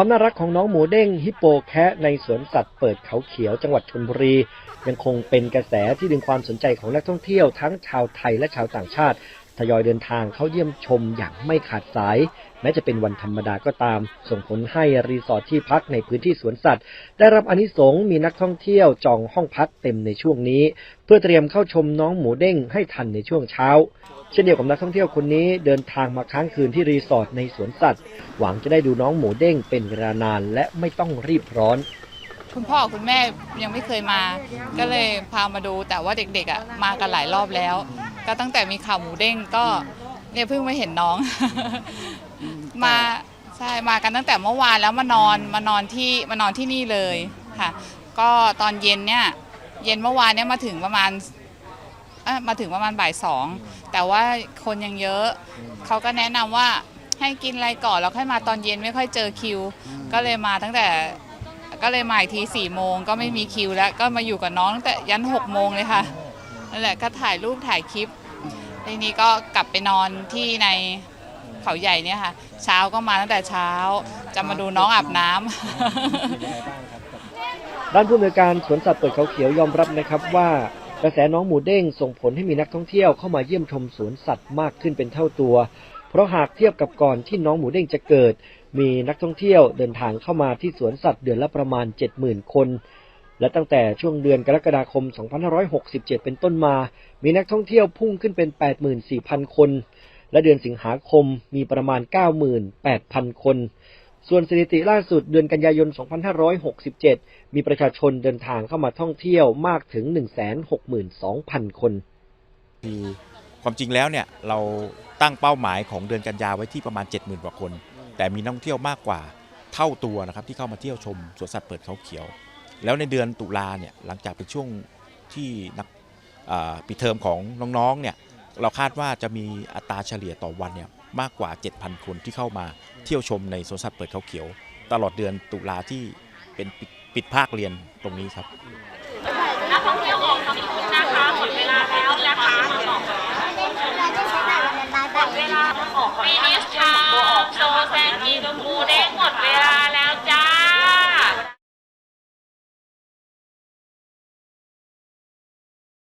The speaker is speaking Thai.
ความน่ารักของน้องหมูเด้งฮิปโปแคะในสวนสัตว์เปิดเขาเขียวจังหวัดชลบุรี ยังคงเป็นกระแสที่ดึงความสนใจของนักท่องเที่ยวทั้งชาวไทยและชาวต่างชาติ ทยอยเดินทางเข้าเยี่ยมชมอย่างไม่ขาดสาย แม้จะเป็นวันธรรมดาก็ตาม ส่งผลให้รีสอร์ทที่พักในพื้นที่สวนสัตว์ ได้รับอนิสงส์มีนักท่องเที่ยวจองห้องพักเต็มในช่วงนี้ เพื่อเตรียมเข้าชมน้องหมูเด้งให้ทันในช่วงเช้า เช่นเดียวกับนักท่องเที่ยวคนนี้เดินทางมาค้างคืนที่รีสอร์ทในสวนสัตว์ หวังจะได้ดูน้องหมูเด้งเป็นเวลานานและไม่ต้องรีบร้อนคุณพ่อคุณแม่ยังไม่เคยมา ก็เลยพามาดูแต่ว่าเด็กๆอะมากันหลายรอบแล้ว ก็ตั้งแต่มีข่าวหมูเด้งก็เนี่ยเพิ่งมาเห็นน้อง มาใช่มากันตั้งแต่เมื่อวานแล้วมานอนมานอนที่มานอนที่นี่เลยค่ะ ก็ตอนเย็นเนี่ยเย็นเมื่อวานเนี่ยมาถึงประมาณเอ้ยมาถึงประมาณบ่ายสองแต่ว่าคนยังเยอะเขาก็แนะนำว่าให้กินอะไรก่อนแล้วค่อยมาตอนเย็นไม่ค่อยเจอคิว ก็เลยมาตั้งแต่ก็เลยมาอีกทีสี่โมงก็ไม่มีคิวแล้วก็มาอยู่กับน้องตั้งแต่ยันหกโมงเลยค่ะ นั่นแหละก็ถ่ายรูปถ่ายคลิปทีนี้ก็กลับไปนอนที่ในเขาใหญ่เนี่ยค่ะ เช้าก็มาตั้งแต่เช้า จะมาดูน้องอาบน้ำ ด้านผู้อำนวยการสวนสัตว์เปิดเขาเขียวยอมรับนะครับว่ากระแสน้องหมูเด้งส่งผลให้มีนักท่องเที่ยวเข้ามาเยี่ยมชมสวนสัตว์มากขึ้นเป็นเท่าตัว เพราะหากเทียบกับก่อนที่น้องหมูเด้งจะเกิด มีนักท่องเที่ยวเดินทางเข้ามาที่สวนสัตว์เดือนละประมาณ 70,000 คน และตั้งแต่ช่วงเดือนกรกฎาคม 2567 เป็นต้นมา มีนักท่องเที่ยวพุ่งขึ้นเป็น 84,000 คน และเดือนสิงหาคมมีประมาณ 98,000 คน ส่วนสถิติล่าสุดเดือนกันยายน 2567 มีประชาชนเดินทางเข้ามาท่องเที่ยวมากถึง 162,000 คนคือความจริงแล้วเนี่ยเราตั้งเป้าหมายของเดือนกันยาไว้ที่ประมาณ 70,000 กว่าคน แต่มีนักท่องเที่ยวมากกว่าเท่าตัวนะครับที่เข้ามาเที่ยวชมสวนสัตว์เปิดเขาเขียว แล้วในเดือนตุลาเนี่ยหลังจากเป็นช่วงที่นักอ่าปิดเทอมของน้องๆเนี่ยเราคาดว่าจะมีอัตราเฉลี่ยต่อวันเนี่ยมากกว่า 7,000 คนที่เข้ามาเที่ยวชมในสวนสัตว์เปิดเขาเขียว ตลอดเดือนตุลาที่เป็นปิดปิดภาคเรียนตรงนี้ครับนักท่องเที่ยวออกทั้งคืนนะคะหมดเวลาแล้วนะคะหมดเวลาออกปีนี้ช้า